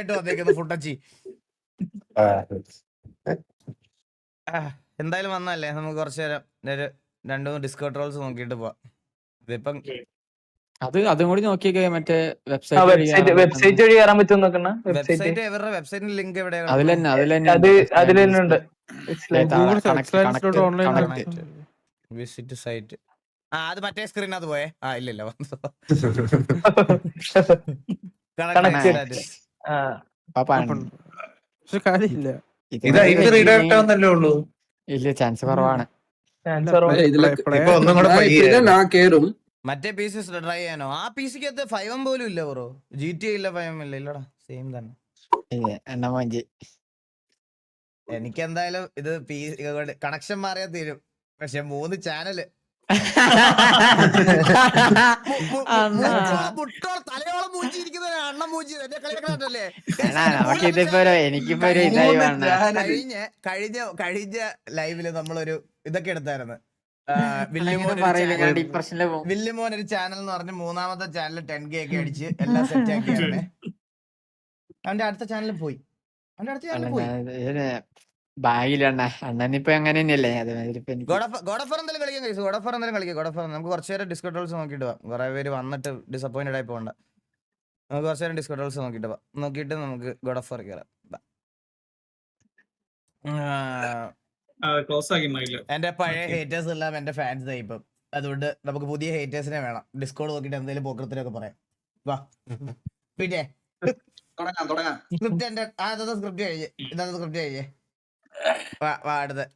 ആയിട്ട് വന്നേക്കുന്നു ഫുട്ടച്ചി. ആ, എന്തായാലും വന്നല്ലേ നമുക്ക് കുറച്ച് നേരം ഒരു രണ്ടു മൂന്ന് ഡിസ്കോ ട്രോൾസ് നോക്കിയിട്ട് പോവാം. ഇതിപ്പം അത് അതും കൂടി നോക്കിയൊക്കെ മറ്റേ വെബ്സൈറ്റ് വെബ്സൈറ്റ് വഴി കയറാൻ പറ്റും. നോക്കണ വെബ്സൈറ്റ് ഇവരുടെ വെബ്സൈറ്റിന്റെ ലിങ്ക് എവിടെയാണ് അതിൽ തന്നെ അതിൽ തന്നെ അത് അതിൽ തന്നെ ഉണ്ട്. വിസിറ്റ് സൈറ്റ് ആ അത് മറ്റേ സ്ക്രീനകത്ത് പോയേ. ആ ഇല്ലല്ലോ. Connected. പക്ഷെ കാര്യമില്ല. ഇത് ഇത് റീഡയറക്റ്റ് ആവുന്നല്ലേ ഉള്ളൂ. ഇല്ല ചാൻസ് കുറവാണ്. കേറും. മറ്റേ പീസ് ട്രൈ ചെയ്യാനോ? ആ പീസിക്കകത്ത് ഫൈവം പോലും ഇല്ല ബ്രോ ജി ടി ഇല്ല ഫൈവം ഇല്ല. ഇല്ലടാ സെയിം തന്നെ. എനിക്ക് എന്തായാലും ഇത് കണക്ഷൻ മാറിയാ തീരും. പക്ഷെ മൂന്ന് ചാനൽ എനിക്കിപ്പോ ഒരു ഇതായി കഴിഞ്ഞ കഴിഞ്ഞ ലൈവിൽ നമ്മളൊരു ഇതൊക്കെ എടുത്തായിരുന്നു. വില്ലിമോൻ ഒരു ചാനൽ എന്ന് പറഞ്ഞ് മൂന്നാമത്തെ ചാനൽ ടെൻ കെ ഒക്കെ അടിച്ച് എല്ലാം സെറ്റ് ആക്കിയാണ് അവന്റെ അടുത്ത ചാനലിൽ പോയി. അവന്റെ അടുത്ത ചാനലിൽ പോയി. ബാഗില്ല അണ്ണ. അണ്ണനിപ്പോ അങ്ങനെ തന്നെയല്ലേ? അതുമാതിരി ഇപ്പൊ ഗോഡഫർ എന്തെങ്കിലും കളിക്കാൻ കഴിച്ചു ഗോഡഫർ എന്തെങ്കിലും കളിക്കാം ഗോഡഫർ നമുക്ക് കുറച്ച് നേരം ഡിസ്കോ ടോൾസ് നോക്കിയിട്ട് പോവാം കുറെ പേര് വന്നിട്ട് ഡിസപ്പോയിന്റഡ് ആയി പോകണ്ട. നമുക്ക് കുറച്ച് നേരം ഡിസ്കോ ടോൾസ് നോക്കിയിട്ട് പോവാം നോക്കിയിട്ട് നമുക്ക് ഗോഡഫർ കയറാം എന്റെ പഴയ ഹേറ്റേഴ്സ് എല്ലാം എന്റെ ഫാൻസ് ആയി ഇപ്പം. അതുകൊണ്ട് നമുക്ക് പുതിയ ഹേറ്റേഴ്സിനെ വേണം. ഡിസ്കോഡ് നോക്കിയിട്ട് എന്തെങ്കിലും പോക്കത്തിലൊക്കെ പറയാം. വാ. പിന്നെ തുടങ്ങാം തുടങ്ങാം. സ്ക്രിപ്റ്റ് എന്റെ ആ സ്ക്രിപ്റ്റ് കഴിഞ്ഞ്. ഇന്നത്തെ സ്ക്രിപ്റ്റ് കഴിഞ്ഞ്. അടുത്ത്.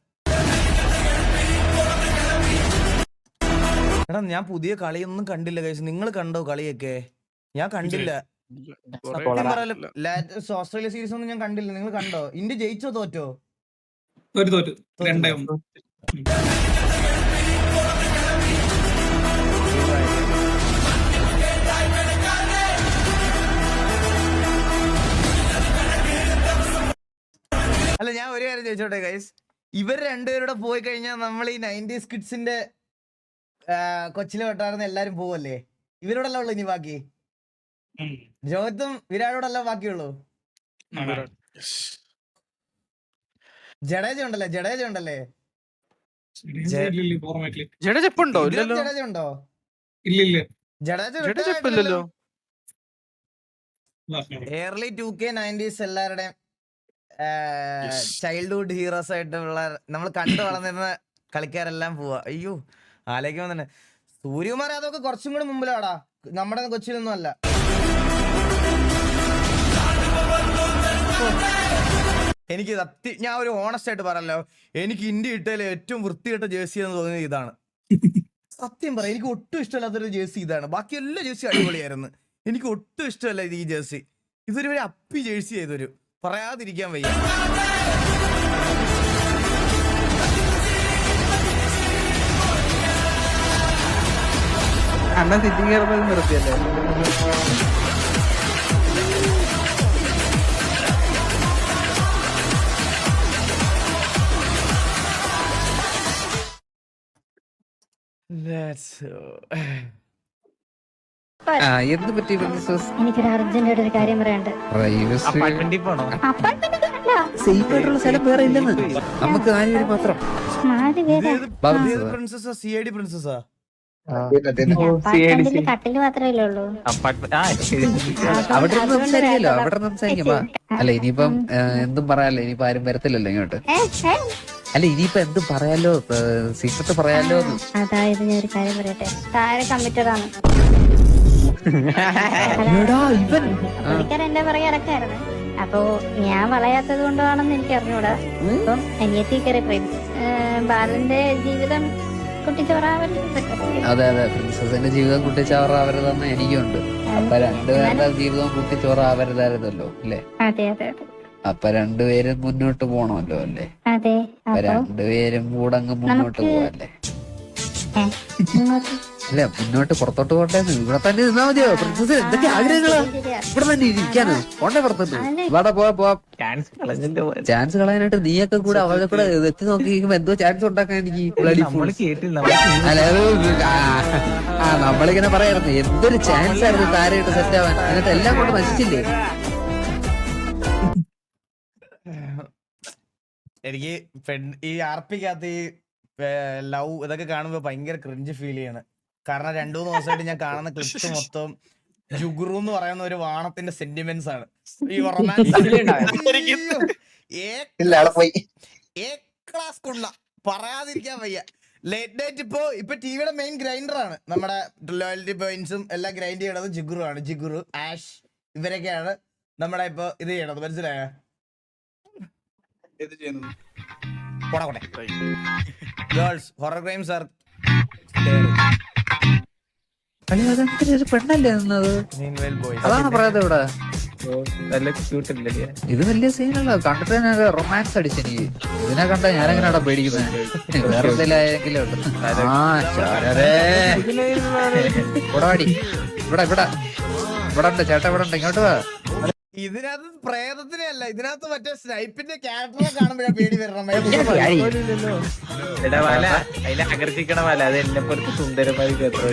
എടാ ഞാൻ പുതിയ കളിയൊന്നും കണ്ടില്ല കഴിച്ചു നിങ്ങൾ കണ്ടോ കളിയൊക്കെ? ഞാൻ കണ്ടില്ല. സത്യം പറയാലോ ഓസ്ട്രേലിയ സീരീസ് ഒന്നും ഞാൻ കണ്ടില്ല. നിങ്ങൾ കണ്ടോ? ഇന്ത്യ ജയിച്ചോ തോറ്റോ? ഒരു തോറ്റു. അല്ല ഞാൻ ഒരു കാര്യം ചോദിച്ചോട്ടെ ഗൈസ് ഇവർ രണ്ടുപേരുടെ പോയി കഴിഞ്ഞാൽ നമ്മൾ ഈ നയന്റീസ് കിഡ്സിന്റെ കൊച്ചിലെ തൊട്ടായിരുന്ന എല്ലാരും പോവല്ലേ? ഇവരോടല്ല ഉള്ളൂ ഇനി ബാക്കി? ജോത്തും വിരാടോടല്ല ബാക്കിയുള്ളൂ? ജഡേജ ഉണ്ടല്ലേ? ജഡേജ ഉണ്ടല്ലേ? ജഡേജ ഉണ്ടോ? ജഡേജ ഉണ്ടോ? ഇല്ലില്ല. Jadeja early two K nineties എല്ലാവരുടെയും. ചൈൽഡ്ഹുഡ് ഹീറോസ് ആയിട്ടുള്ള നമ്മൾ കണ്ടു വളർന്നിരുന്ന കളിക്കാരെല്ലാം പോവാ. അയ്യോ ആലോചിക്കുമ്പോ തന്നെ സൂര്യകുമാർ അതൊക്കെ കുറച്ചും കൂടി മുമ്പിലാടാ. നമ്മുടെ കൊച്ചിയിലൊന്നും അല്ല. എനിക്ക് സത്യ ഞാൻ ഒരു ഓണസ്റ്റ് ആയിട്ട് പറയല്ലോ എനിക്ക് ഇന്ത്യ ഇട്ടതിലെ ഏറ്റവും വൃത്തിയിട്ട ജേഴ്സി എന്ന് തോന്നിയത് ഇതാണ്. സത്യം പറയാം എനിക്ക് ഒട്ടും ഇഷ്ടമല്ലാത്തൊരു ജേഴ്സി ഇതാണ്. ബാക്കി എല്ലാ ജേഴ്സി അടിപൊളിയായിരുന്നു. എനിക്ക് ഒട്ടും ഇഷ്ടമല്ല ഇത് ഈ ജേഴ്സി ഇതൊരു ഒരു അപ്പി ജേഴ്സി ആയതൊരു. പറയാതിരിക്കാൻ വയ്യ. അണ്ണൻ സിറ്റിംഗ് കയറുന്നത് നിർത്തിയല്ലേ? ആ എന്ത് പറ്റി പ്രിൻസസ് എനിക്കൊരു അർജന്റ് ഒരു കാര്യം പറയാനുണ്ട്. പ്രൈവസി അപ്പാർട്ട്മെന്റ് സേഫ് ആയിട്ടുള്ള സ്ഥലം വേറെ ഇല്ലെന്ന്. നമുക്ക് നാലുപേര് മാത്രം. നാല് പേരാ. ബാബു പ്രിൻസസാ സി ഐ ഡി പ്രിൻസസാ അപ്പാർട്ട്മെന്റിൽ കട്ടിൽ മാത്രമേ ഉള്ളൂ. അവിടെ സംസാരിക്കല്ലോ. അവിടെ സംസാരിക്കുമ്പോ അല്ല ഇനിയിപ്പം എന്തും പറയാലോ. ഇനിയിപ്പോ ആരും വരത്തില്ലല്ലോ ഇങ്ങോട്ട്. അല്ല ഇനിയിപ്പോ എന്തും പറയാലോ? സീക്രട്ട് പറയാലോ അതായത് ഞാൻ ഒരു കാര്യം പറയട്ടെ. താഴെ കമ്മിറ്റഡ് ഇറക്കായിരുന്നു അപ്പൊ ഞാൻ വളയാത്തത് കൊണ്ടാണെന്ന് എനിക്ക് അറിഞ്ഞൂടാ അപ്പം അനിയത്തി കയറി പ്രേമിച്ചു ബാലന്റെ ജീവിതം അതെ അതെ. പ്രിൻസസിന്റെ ജീവിതം കുട്ടിച്ചോറാവരുതെന്ന് എനിക്കുണ്ട്. അപ്പൊ രണ്ടുപേരുടെ ജീവിതം കുട്ടിച്ചോറാവരുതായിരുന്നല്ലോ അല്ലേ അതെ അതെ അപ്പൊ രണ്ടുപേരും മുന്നോട്ട് പോണമല്ലോ അല്ലേ? അതെ അപ്പൊ രണ്ടുപേരും കൂടെ അങ്ങ് മുന്നോട്ട് പോവല്ലേ? അല്ല മുന്നോട്ട് പുറത്തോട്ട് പോട്ടെ ഇവിടെ തന്നെ നിന്നാ മതിയോ? പ്രിൻസസ് എന്തൊക്കെ ആഗ്രഹങ്ങളാ. ഇവിടെ തന്നെ ഇരിക്കാനോ? പോണ്ടേ പുറത്തോട്ട്. ഇവിടെ പോവാ പോവാ. ചാൻസ് കളയാനായിട്ട് നീയൊക്കെ കൂടെ അവളെ കൂടെ എത്തി നോക്കിയിരിക്കുമ്പോ എന്തോ ചാൻസ് ഉണ്ടാക്കാൻ എനിക്ക് ആ, ആ നമ്മളിങ്ങനെ പറയായിരുന്നു. എന്തൊരു ചാൻസ് ആയിരുന്നു താരമായിട്ട് സെറ്റ് ആവാൻ. എന്നിട്ട് എല്ലാം കൊണ്ട് നശിച്ചില്ലേ? എനിക്ക് ഈ ആർപ്പിക്കകത്ത് ഈ ലവ് ഇതൊക്കെ കാണുമ്പോ ഭയങ്കര ക്രിഞ്ച് ഫീൽ ചെയ്യാണ്. കാരണം രണ്ടു മൂന്ന് ദിവസമായിട്ട് ഞാൻ കാണുന്ന ക്ലിപ്സ് മൊത്തം ജുഗുറു എന്ന് പറയുന്ന ഒരു വാണത്തിന്റെ സെന്റിമെന്റ്സ് ആണ്. ഈ ക്ലാസ് കുണ്ണ പറയാതിരിക്കാൻ വയ്യ. ലേറ്റ് നൈറ്റ് ഇപ്പോ ഇപ്പൊ ടിവിയുടെ മെയിൻ ഗ്രൈൻഡർ ആണ്. നമ്മുടെ ലോയൽറ്റി പോയിന്റ്സും എല്ലാം ഗ്രൈൻഡ് ചെയ്യണത് ജിഗുറു ആണ്. ജിഗുറു ആഷ് ഇവരൊക്കെയാണ് നമ്മുടെ ഇപ്പൊ ഇത് ചെയ്യണത്. മനസ്സിലായോ? പോടാ ഗേൾസ് ഹൊറർ ക്രൈംസ് ആർ പെണ്ണല്ലേ നിന്നത് അതാണ് പറയാതെ ഇവിടെ. ഇത്? വലിയ സീനല്ല കണ്ടിട്ട് ഞാൻ റൊമാൻസ് അടിച്ചെനിക്ക് ഇതിനെ കണ്ട ഞാനെങ്ങനെയാടാ പേടിക്കുന്നത്? വേറെ എന്തെങ്കിലും ഉണ്ട്. ആ ചാരരേ. ഇവിടെ വാടി. ഇവിടെ ഇവിടെ. ഇവിടെ ഉണ്ട്. ചേട്ടാ ഇവിടെ ഉണ്ട്. ഇങ്ങോട്ട് വാ. ഇതിനകത്ത് പ്രേതത്തിനെ അല്ല ഇതിനകത്ത് മറ്റേ സ്നൈപ്പിന്റെ ക്യാരക്ടറെ കാണുമ്പോഴാണ് പേടി വരണം എടാ വല. അതിൽ ആകർഷിക്കണ വല. അത് എന്നെ പൊറത്ത് സുന്ദരമായി കേട്ടോ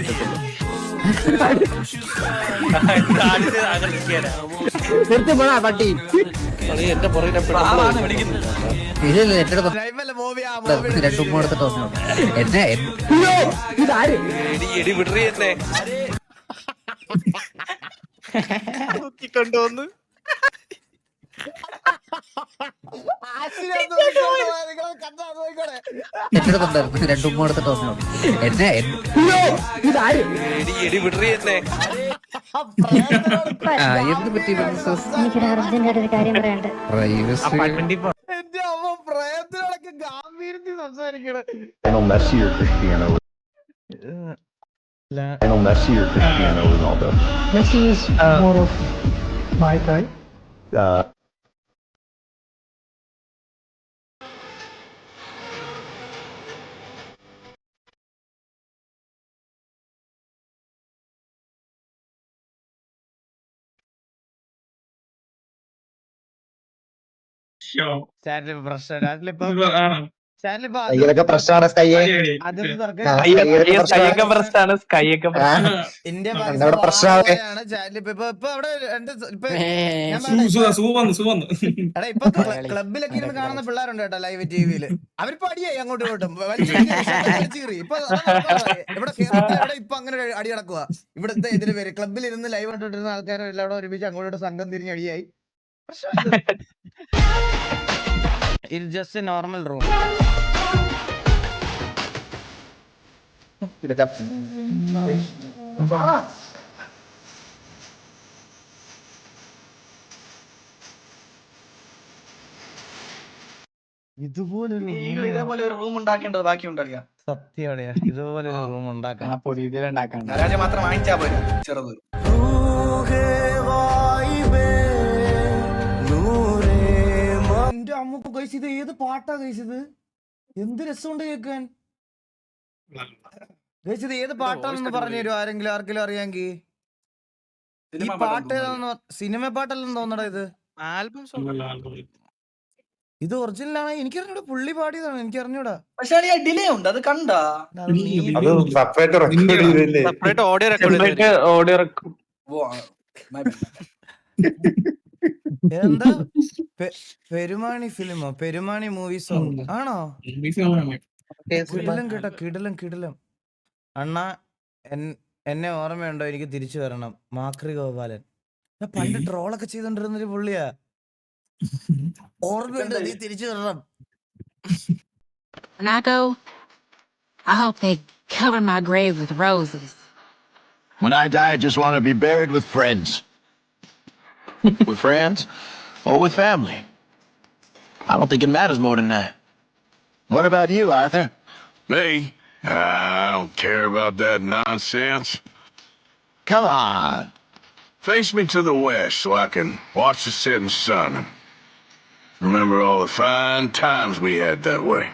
രണ്ടു എന്നെ എൻ- എടി വിടറി എന്നെ. കൊണ്ടുവന്ന് എന്റെ അടുത്തുണ്ടായിരുന്നു രണ്ടു മൂന്ന് എടുത്തിട്ട് വന്നു എന്നെ എന്ത് പറ്റി സംസാരിക്കണേ. I know Messi or Cristiano. Ronaldo. Messi is more of my type. Uh, ചാനലിൽ പ്രശ്നം ചാനലിപ്പോ ആണ് ചാനലിപ്പോ കയ്യിലൊക്കെ പ്രശ്നമാണ് ക്ലബിലൊക്കെ ഇരുന്ന് കാണുന്ന പിള്ളേരുണ്ട് കേട്ടോ ലൈവ് ടിവിയിൽ അവരിപ്പോ അടിയായി അങ്ങോട്ടും ഇങ്ങോട്ടും. ഇപ്പൊ ഇവിടെ ഇവിടെ ഇപ്പൊ അങ്ങനെ അടി നടക്കുക ഇവിടുത്തെ ഇതിന് പേര് ക്ലബിൽ ഇരുന്ന് ലൈവ് കണ്ടിട്ടിരുന്ന ആൾക്കാരെല്ലാം അവിടെ ഒരുമിച്ച് അങ്ങോട്ടും സംഘം തിരിഞ്ഞ് അടിയായി. ഇത് ജസ്റ്റ് നോർമൽ റൂം ഇതുപോലെ ഇതേപോലെ ഒരു റൂം ഉണ്ടാക്കേണ്ടത് ബാക്കിയുണ്ടല്ലോ. സത്യമാണെയാ ഇതുപോലെ ഒരു റൂം രാജ മാത്രം വാങ്ങിച്ചാ പോരാ. ചെറുത്. എന്റെ ഗൈസ് ഇത് ഏത് പാട്ടാ കഴിച്ചത്? എന്ത് രസമുണ്ട് കേൾക്കാൻ? കഴിച്ചത് ഏത് പാട്ടാണെന്ന് പറഞ്ഞു തരുമോ ആരെങ്കിലും ആർക്കെങ്കിലും അറിയാമെങ്കിൽ ഈ സിനിമ പാട്ട് സിനിമ പാട്ടല്ലെന്ന് തോന്നടാ ഇത്. ആൽബം ഇത് ഒറിജിനൽ ആണ് എനിക്കറിഞ്ഞൂടാ. പുള്ളി പാടിയതാണ്. എനിക്കറിഞ്ഞൂടാ. പക്ഷെ ആ ഡിലേ ഉണ്ട്. അത് കണ്ടാ? Audio record record. എന്താ? പെ- പെരുമാണി ഫിലിമോ? പെരുമാണി മൂവി സോങ് ആണോ? കിടിലം കേട്ടോ കിടിലം കിടിലം. അണ്ണ എൻ- എന്നെ ഓർമ്മയുണ്ടോ? എനിക്ക് തിരിച്ചു വരണം. മാക്രി ഗോപാലൻ. ഞാൻ പണ്ട് ട്രോളൊക്കെ ചെയ്തോണ്ടിരുന്നൊരു പുള്ളിയാ. ഓർമ്മയുണ്ടോ? നീ തിരിച്ചു വരണം. When I go, I hope they cover my grave with roses. When I die, I just want to be buried with friends. With friends? Or with family? I don't think it matters more than that. What about you, Arthur? Me? I don't care about that nonsense. Come on. Face me to the west so I can watch the setting sun. Remember all the fine times we had that way.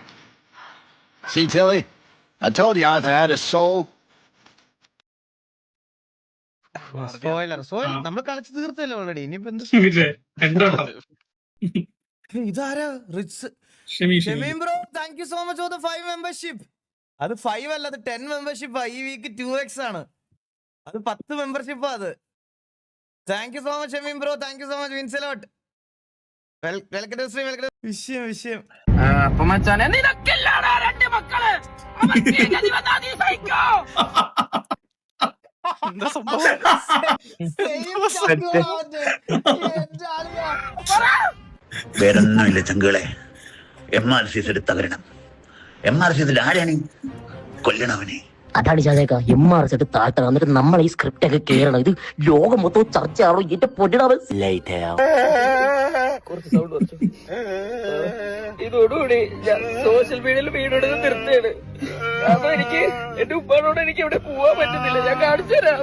See, Tilly? I told you Arthur had a soul. Spoiler നമ്മൾ കളിച്ചു തീർത്തല്ലോ already ഇനിയിപ്പോ എന്ത് ഇതാരാ? Rich Shameem bro thank you so much for the five membership അത് five അല്ല അത് ten മെമ്പർഷിപ്പാ ഈ വീക്ക് ടു എക്സ് ആണ്. അത് പത്ത് മെമ്പർഷിപ്പാ അത്. Thank you so much Shameem bro. Thank you so much വിൻസലോട്ട് well- welcome to stream, welcome വിഷയം വിഷയം. അപ്പൊ മച്ചാനെ എന്താ സംഭവം? വേറൊന്നുമില്ല ചങ്കുകളെ. എം ആർ സി എസ് തകരണം. എം ആർ സി ആരാണ്? കൊല്ലണവനെ അതാണ് ചാതേക്ക എം ആർ എസ് എടുത്ത് താഴ്ത്തണം. എന്നിട്ട് നമ്മൾ ഈ സ്ക്രിപ്റ്റ് ഒക്കെ കേറണം. ഇത് ലോകം മൊത്തം ചർച്ചയാണോ? എന്റെ ഇതോടുകൂടി ഞാൻ സോഷ്യൽ മീഡിയയിൽ വീഡിയോ എന്റെ എനിക്ക് ഇവിടെ പോവാൻ പറ്റുന്നില്ല ഞാൻ കാണിച്ചു തരാം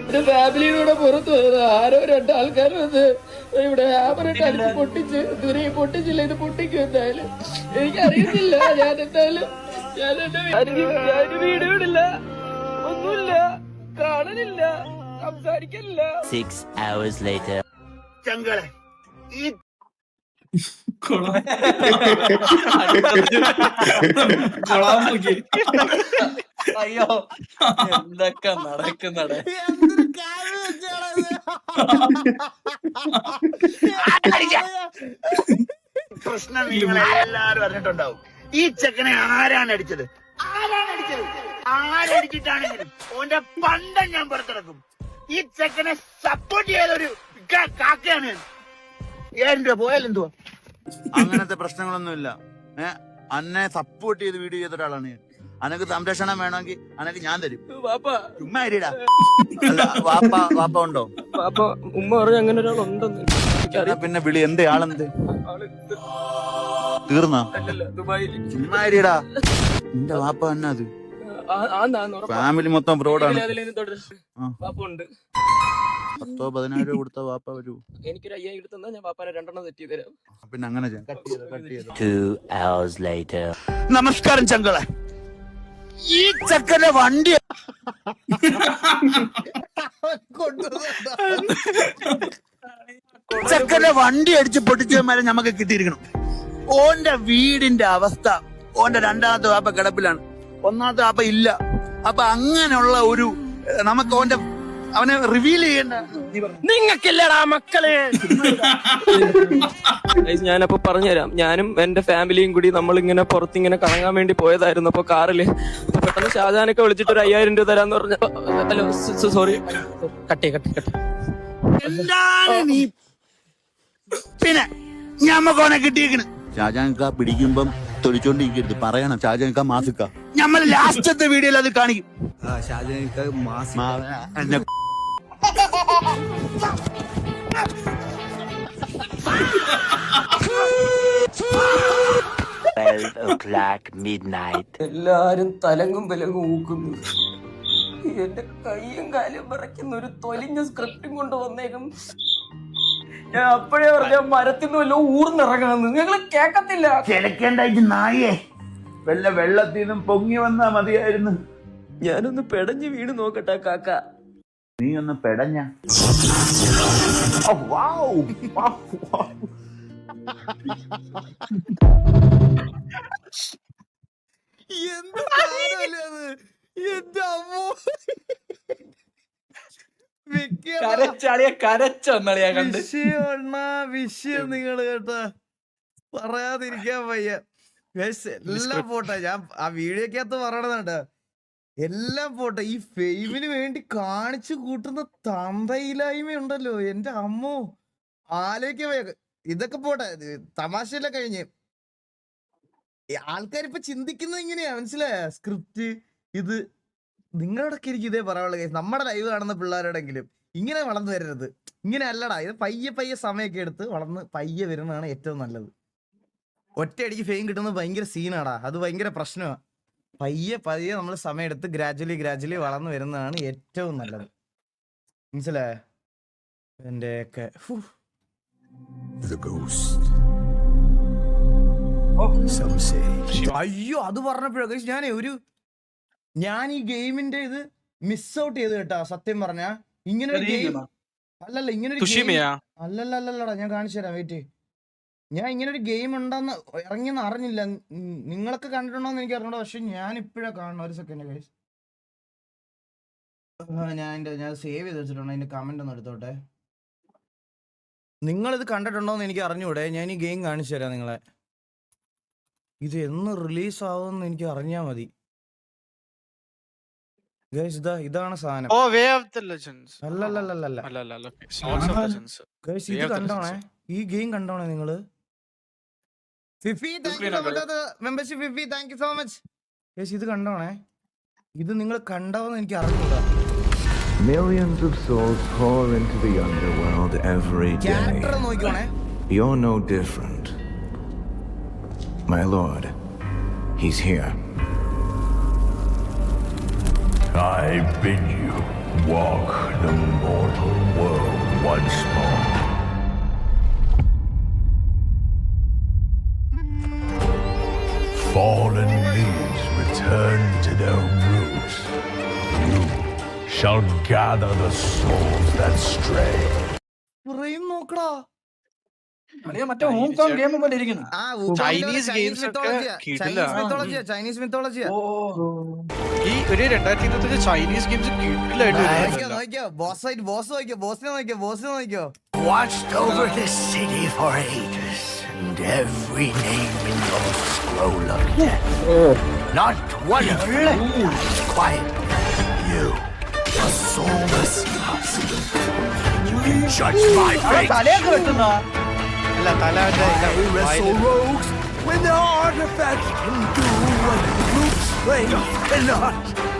എന്റെ ഫാമിലിയുടെ പുറത്ത് വരുന്നത് ആരോ രണ്ടാൾക്കാർ വന്ന് ഇവിടെ ഹാമറിട്ട് അടിച്ച് പൊട്ടിച്ച് ദുരി പൊട്ടിച്ചില്ല ഇത് പൊട്ടിക്കും എന്തായാലും എനിക്ക് അറിയത്തില്ല ഞാൻ എന്തായാലും ഞാൻ എന്റെ ഞാൻ ഒന്നുമില്ല കാണലില്ല സംസാരിക്കലില്ല ചങ്കളെ ഈ കൊളാ കൊളാൻ നോക്കി അയ്യോ എന്തൊക്കെ നടക്കുന്നട. പ്രശ്നം നിങ്ങൾ എല്ലാരും അറിഞ്ഞിട്ടുണ്ടാവും. ഈ ചെക്കനെ ആരാണ് അടിച്ചത്? ആരാണ് അടിച്ചത്? ആരടിച്ചിട്ടാണെങ്കിലും ഓന്റെ പണ്ടം ഞാൻ പുറത്തിറക്കും. ഈ ചെക്കനെ സപ്പോർട്ട് ചെയ്തൊരു കാക്കയാണ്. ഞാൻ. ഏഴ് രൂപ പോയാലെന്തുവാ അങ്ങനത്തെ പ്രശ്നങ്ങളൊന്നുമില്ല. ഏഹ് അന്നെ സപ്പോർട്ട് ചെയ്ത് വീഡിയോ ചെയ്ത ഒരാളാണ് ഞാൻ. അനക്ക് സംരക്ഷണം വേണമെങ്കിൽ അനക്ക് ഞാൻ തരും. ചുമ്മാ അരിടാ അല്ല വാപ്പ വാപ്പ ഉണ്ടോ? ഉമ്മ പറഞ്ഞു അങ്ങനെ ഒരാളുണ്ടെന്ന്. എന്നാ പിന്നെ വിളി എന്ത് ആളെന്ത്? ആൾ തീർന്നാ? ചുമ്മാ അരിടാ നിന്റെ വാപ്പ തന്നെ അത്. ഫാമിലി മൊത്തം ബ്രോഡാണ് പത്തോ പതിനായിരം രൂപ കൊടുത്ത വാപ്പ വരൂ. എനിക്കൊരു അയ്യായിരം എടുത്താ ഞാൻ വാപ്പാനെ രണ്ടെണ്ണം തെറ്റി തരാം. പിന്നെ അങ്ങനെ. നമസ്കാരം ചങ്കളെ. ഈ ചക്കന്റെ വണ്ടി ചക്കന്റെ വണ്ടി അടിച്ച് പൊട്ടിച്ചവന്മാരെ നമുക്ക് കിട്ടിയിരിക്കണം. ഓന്റെ വീടിന്റെ അവസ്ഥ ഓന്റെ രണ്ടാമത്തെ വാപ്പ കിടപ്പിലാണ്. ഒന്നാമത്തെ വാപ്പ ഇല്ല. അപ്പൊ അങ്ങനെയുള്ള ഒരു നമുക്ക് ഓന്റെ അവനെ റിവീൽ ചെയ്യേണ്ട. നിങ്ങൾക്കില്ലടാ മക്കളെ. ഞാനപ്പോ പറഞ്ഞുതരാം. ഞാനും എന്റെ ഫാമിലിയും കൂടി നമ്മൾ ഇങ്ങനെ പുറത്തിങ്ങനെ കറങ്ങാൻ വേണ്ടി പോയതായിരുന്നു അപ്പൊ കാറിൽ. പെട്ടെന്ന് ഷാജാനൊക്കെ വിളിച്ചിട്ട് ഒരു അയ്യായിരം രൂപ തരാന്ന് പറഞ്ഞ ഹലോ സോറി കട്ടേ കട്ടേ കട്ടേ എന്താണ് നീ? പിന്നെ ഞമ്മക്കോനെ കിട്ടിയേക്കണ്. ഷാജാൻക പിടിക്കുമ്പം തൊലിച്ചോണ്ടിരിക്കരുത്. പറയണം ഷാജാൻക മാസിക്ക. ഞമ്മൾ ലാസ്റ്റത്തെ വീഡിയോയിൽ അത് കാണിക്കും. മാ- എന്നെ എല്ലാരും തലങ്ങും വിലങ്ങും ഊക്കുന്നു എന്റെ കൈയും കാലും വിറയ്ക്കുന്ന ഒരു തൊലിഞ്ഞ സ്ക്രിപ്റ്റും കൊണ്ട് വന്നേക്കും. ഞാൻ അപ്പോഴേ പറഞ്ഞ മരത്തിൽ നിന്ന് വല്ല ഊർന്നിറങ്ങണം നിങ്ങൾ കേക്കത്തില്ല. കിടക്കേണ്ടായിട്ട് നായേ. വല്ല വെള്ളത്തിൽ നിന്നും പൊങ്ങി വന്നാ മതിയായിരുന്നു. ഞാനൊന്ന് പെടഞ്ഞു വീണ് നോക്കട്ടെ കാക്ക. നീ ഒന്ന് പെടഞ്ഞ കണ്ട്. വിഷയം നിങ്ങൾ കേട്ടാ. പറയാതിരിക്കാൻ വയ്യ. എല്ലാം പോട്ടെ. ഞാൻ ആ വീഡിയോക്കകത്ത് പറയണതുണ്ട് എല്ലാം പോട്ടെ. ഈ ഫെയിമിന് വേണ്ടി കാണിച്ചു കൂട്ടുന്ന തന്തയില്ലായ്മ ഉണ്ടല്ലോ എന്റെ അമ്മോ. ആലോചിക്കാൻ ഇതൊക്കെ പോട്ടെ. തമാശയെല്ലാം കഴിഞ്ഞ്. ആൾക്കാർ ഇപ്പൊ ചിന്തിക്കുന്നത് ഇങ്ങനെയാ. മനസ്സിലായ? സ്ക്രിപ്റ്റ് ഇത്. നിങ്ങളോടൊക്കെ എനിക്ക് ഇതേ പറയാനുള്ള കേസ് നമ്മുടെ ലൈവ് കാണുന്ന പിള്ളേരോടെങ്കിലും ഇങ്ങനെ വളർന്നു വരരുത്. ഇങ്ങനെ അല്ലടാ. ഇത് പയ്യെ പയ്യെ സമയമൊക്കെ എടുത്ത് വളർന്ന് പയ്യെ വരുന്നതാണ് ഏറ്റവും നല്ലത്. ഒറ്റയടിക്ക് ഫെയിം കിട്ടുന്നത് ഭയങ്കര സീനാടാ അത് ഭയങ്കര പ്രശ്നമാണ് പയ്യെ പതിയെ നമ്മൾ സമയമെടുത്ത് ഗ്രാജുവലി ഗ്രാജുവലി വളർന്നു വരുന്നതാണ് ഏറ്റവും നല്ലത്. മനസ്സിലായ? എന്റെ ഒക്കെ അയ്യോ അത് പറഞ്ഞപ്പോഴൊക്കെ ഞാൻ ഒരു ഞാൻ ഈ ഗെയിമിന്റെ ഇത് മിസ് ഔട്ട് ചെയ്തു കേട്ടാ സത്യം പറഞ്ഞ. ഇങ്ങനെ ഒരു ഗെയിം അല്ലല്ല ഇങ്ങനെ ഒരു അല്ലല്ല അല്ലല്ലടാ ഞാൻ കാണിച്ചു തരാം വെയിറ്റ്. ഞാൻ ഇങ്ങനെ ഒരു ഗെയിം ഉണ്ടെന്ന് ഇറങ്ങിയെന്ന് അറിഞ്ഞില്ല. നിങ്ങളൊക്കെ നിങ്ങളൊക്കെ കണ്ടിട്ടുണ്ടോന്ന് എനിക്ക് അറിഞ്ഞൂടാ. പക്ഷെ ഞാൻ ഇപ്പോഴേ കാണുന്നത്. ഒരു സെക്കൻഡ് ഗൈസ് ഞാൻ എന്റെ ഞാൻ സേവ് ചെയ്ത് വെച്ചിട്ടുണ്ട്. അതിന്റെ കമന്റ് ഒന്ന് എടുത്തോട്ടെ. നിങ്ങൾ ഇത് കണ്ടിട്ടുണ്ടോന്ന് എനിക്ക് അറിഞ്ഞൂടെ. ഞാൻ ഈ ഗെയിം കാണിച്ചു തരാം നിങ്ങളെ. ഇത് എന്ന് റിലീസ് ആവുമെന്ന് എനിക്ക് അറിഞ്ഞാ മതി. ഗൈസ് ഇതാ ഇതാണ് സാധനം. Oh way of the legends അല്ലല്ലല്ലല്ല ഗൈസ് ഇത് കണ്ടോണേ? ഈ ഗെയിം കണ്ടോണേ നിങ്ങൾ? Fifi thank you so much membership Fifi thank you so much guys ഇത് കണ്ടോണേ ഇത് നിങ്ങൾ കണ്ടോന്ന് എനിക്ക് അറിഞ്ഞൂടാ Millions of souls fall into the underworld every day. You're no different. My lord, he's here. I bid you walk the mortal world once more. Fallen leaves return to their roots. You shall gather the souls that stray. Chinese മിത്തോളജിയാ Chinese മിത്തോളജിയാ ഓ ഈ ഒരു രണ്ടായിരത്തി ഇരുപത്തഞ്ച് Chinese games കിട്ടില്ലായിട്ട് boss ആയിട്ട് boss നോക്കിയോ? ബോസിനെ നോക്കിയോ? ബോസിനെ നോക്കിയോ? Watched over this city for ages, named every name in your scroll of death. Not one of them dies. You, the soulless husk. You can judge my fate. I wrestle rogues when their artifacts can do what brute strength cannot.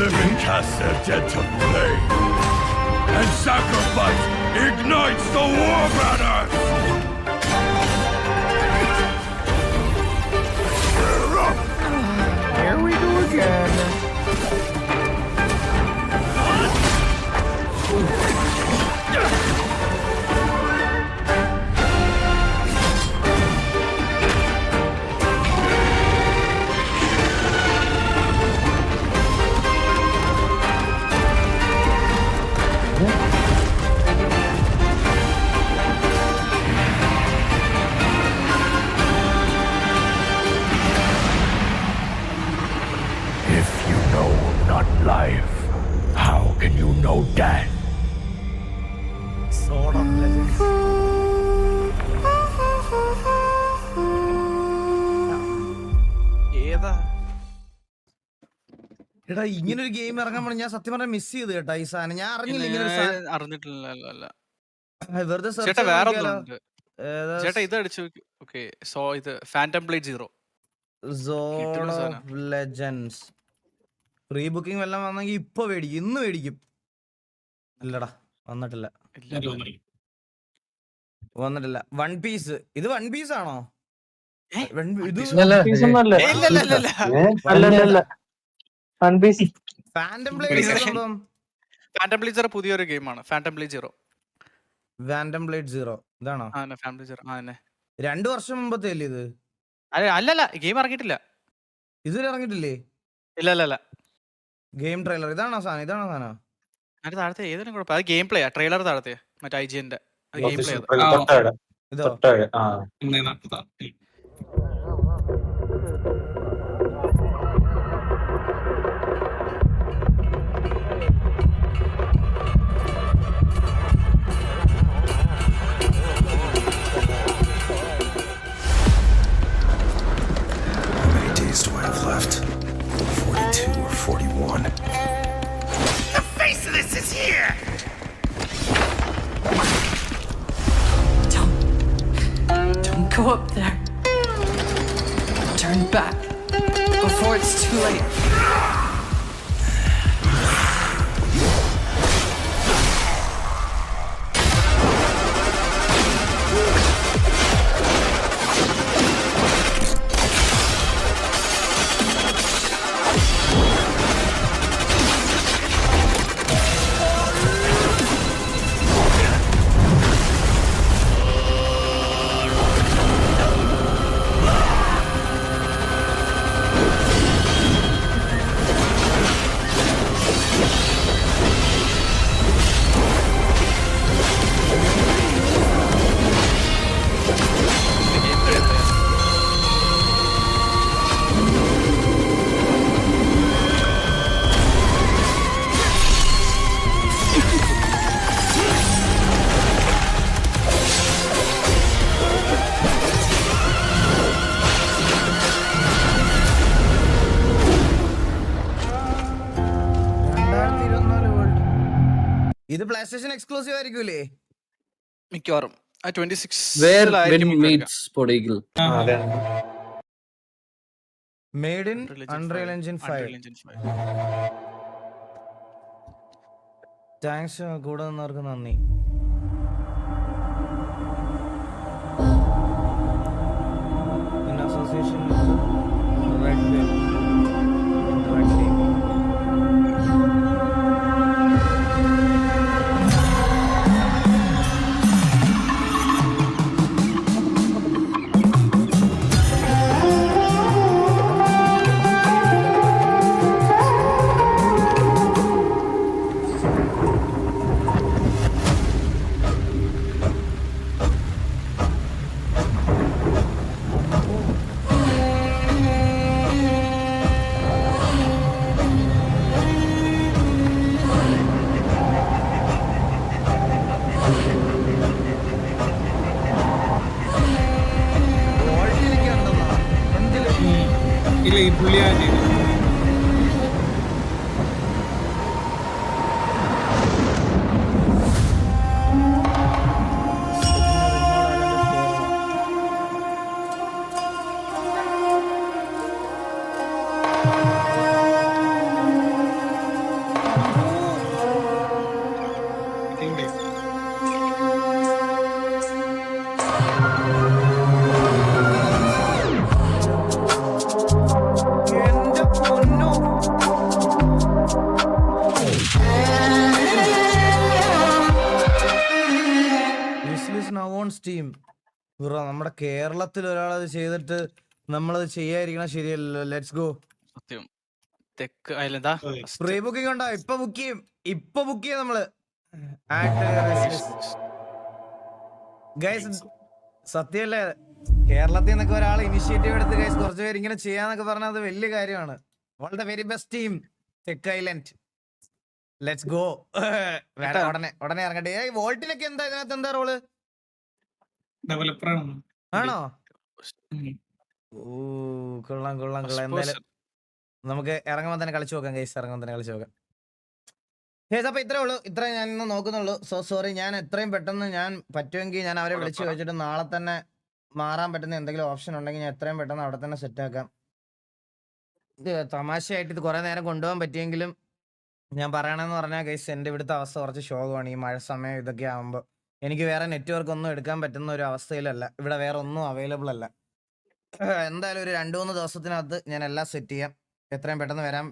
living cast their dead to flame, and sacrifice ignites the war banners! Here we go again. ഏതാ? എടാ ഇങ്ങനെ ഒരു game ഇറങ്ങാൻ പറഞ്ഞ ഞാൻ സത്യം പറഞ്ഞാൽ miss ചെയ്ത് കേട്ടോ ഈ സാധനം. ഞാൻ അറിഞ്ഞില്ല ഇങ്ങനെ ഒരു സാധനം. അറിഞ്ഞിട്ടില്ല വെറുതെ ചേട്ടാ വേറെ ഏതാ ചേട്ടാ ഇത് അടിച്ചു ഓക്കെ സോ ഇത് ഫാന്റം ബ്ലേഡ് സീറോ സോ കിട്ടുന്ന of സാധനം. Legends. പ്രീ ബുക്കിംഗ് വല്ലതും വന്നെങ്കിൽ ഇപ്പൊ മേടിക്കും. ഇന്ന് മേടിക്കും. ഇല്ലടാ വന്നിട്ടില്ല. വന്നിട്ടില്ല. വൺ പീസ് ഇത് വൺ പീസ് ആണോ? പുതിയൊരു ഗെയിമാണ് Phantom Blade Zero Phantom Blade Zero ഇതാണോ? രണ്ടു വർഷം മുമ്പത്തെ അല്ലേ ഇത്? അല്ലല്ല. ഗെയിം ഇറങ്ങിട്ടില്ല ഇതുവരെ ഇറങ്ങിട്ടില്ലേ ഇല്ല ഗെയിം ട്രെയിലർ ഇതാണോ സാധനം? ഇതാണോ സാധനം? അതിന്റെ താഴത്തെ ഏതെങ്കിലും കുഴപ്പം. അത് ഗെയിം പ്ലേ ട്രെയിലർ താഴത്തെ. മറ്റേ ഐ ജിന്റെ ഗെയിം പ്ലേ ഇതോ? ഒന്നേ നാൽപ്പതാ go up there. Turn back before it's too late. PlayStation exclusive ആയിരിക്കൂലേ? മിക്കവാറും. ആ twenty six made in Unreal Engine five thanks കൂടെ നിന്നവർക്ക് നന്ദി. ഇല്ല ഈ ഓൺ ടീം. നമ്മുടെ കേരളത്തിൽ ഒരാൾ അത് ചെയ്തിട്ട് നമ്മളത് ചെയ്യാതിരിക്കണ ശരിയല്ലല്ലോ. ലെറ്റ്സ് ഗോ സത്യം. തെക്ക് അതിലെന്താ പ്രീ ബുക്കിംഗ് ഉണ്ടോ? ഇപ്പൊ ബുക്ക് ചെയ്യും. ഇപ്പൊ ബുക്ക് ചെയ്യാം നമ്മൾ. ഗൈസ് സത്യല്ലേ കേരളത്തിൽ നിന്നൊക്കെ ഒരാൾ ഇനിഷ്യേറ്റീവ് എടുത്ത് ഗൈസ് കുറച്ച് പേര് ഇങ്ങനെ ചെയ്യാന്നൊക്കെ പറഞ്ഞാൽ അത് വലിയ കാര്യമാണ്. വളരെ ദ വെരി ബെസ്റ്റ് ടീം തെക്ക് ഐലൻഡ് ലെറ്റ്സ് ഗോ ഉടനെ ഉടനെ ഇറങ്ങട്ടെ. ഏയ് വോൾട്ടിനൊക്കെ എന്താ? ഇതിനകത്ത് എന്താ റോൾ ഡെവലപ്പറാണ് ആണോ? ഓ കൊള്ളാം കൊള്ളാം കൊള്ളാം. എന്തായാലും നമുക്ക് ഇറങ്ങുമ്പോൾ തന്നെ കളിച്ചു നോക്കാം ഗൈസ് ഇറങ്ങുമ്പോൾ തന്നെ കളിച്ചു നോക്കാം. കേസ് അപ്പൊ ഇത്രേ ഉള്ളൂ. ഇത്ര ഞാൻ ഇന്ന് നോക്കുന്നുള്ളൂ. സോ സോറി ഞാൻ എത്രയും പെട്ടെന്ന് ഞാൻ പറ്റുമെങ്കിൽ ഞാൻ അവരെ വിളിച്ചു ചോദിച്ചിട്ട് നാളെ തന്നെ മാറാൻ പറ്റുന്ന എന്തെങ്കിലും ഓപ്ഷൻ ഉണ്ടെങ്കിൽ ഞാൻ എത്രയും പെട്ടെന്ന് അവിടെ തന്നെ സെറ്റ് ആക്കാം. ഇത് തമാശയായിട്ട് ഇത് കുറെ നേരം കൊണ്ടുപോകാൻ പറ്റിയെങ്കിലും ഞാൻ പറയണമെന്ന് പറഞ്ഞാൽ ഗൈസ് എന്റെ ഇവിടുത്തെ അവസ്ഥ കുറച്ച് ശോകമാണ്. ഈ മഴ സമയം ഇതൊക്കെ ആകുമ്പോൾ എനിക്ക് വേറെ നെറ്റ്വർക്ക് ഒന്നും എടുക്കാൻ പറ്റുന്ന ഒരു അവസ്ഥയിലല്ല. ഇവിടെ വേറെ ഒന്നും അവൈലബിൾ അല്ല. എന്തായാലും ഒരു രണ്ട് മൂന്ന് ദിവസത്തിനകത്ത് ഞാൻ എല്ലാം സെറ്റ് ചെയ്യാം. എത്രയും പെട്ടെന്ന് വരാം.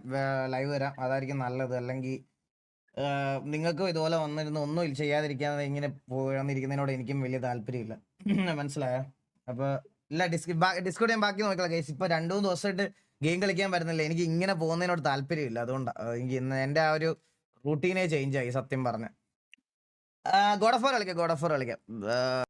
ലൈവ് വരാം. അതായിരിക്കും നല്ലത്. അല്ലെങ്കിൽ നിങ്ങൾക്കും ഇതുപോലെ വന്നിരുന്ന് ഒന്നും ചെയ്യാതിരിക്കാതെ ഇങ്ങനെ പോന്നിരിക്കുന്നതിനോട് എനിക്കും വലിയ താല്പര്യമില്ല. മനസ്സിലായോ? അപ്പോൾ ഇല്ല ഡിസ്ക് ഡിസ്കൗണ്ട് ഞാൻ ബാക്കി നോക്കില്ല കേസ് ഇപ്പൊ രണ്ടു മൂന്ന് ദിവസമായിട്ട് ഗെയിം കളിക്കാൻ പറ്റുന്നില്ല. എനിക്ക് ഇങ്ങനെ പോകുന്നതിനോട് താല്പര്യമില്ല. അതുകൊണ്ടാണ് എനിക്ക് ഇന്ന് എന്റെ ആ ഒരു റൂട്ടീനെ ചേഞ്ച് ആയി സത്യം പറഞ്ഞ. ഗോഡ് ഓഫ് കളിക്കാം ഗോഡ് ഓഫ് കളിക്കാം.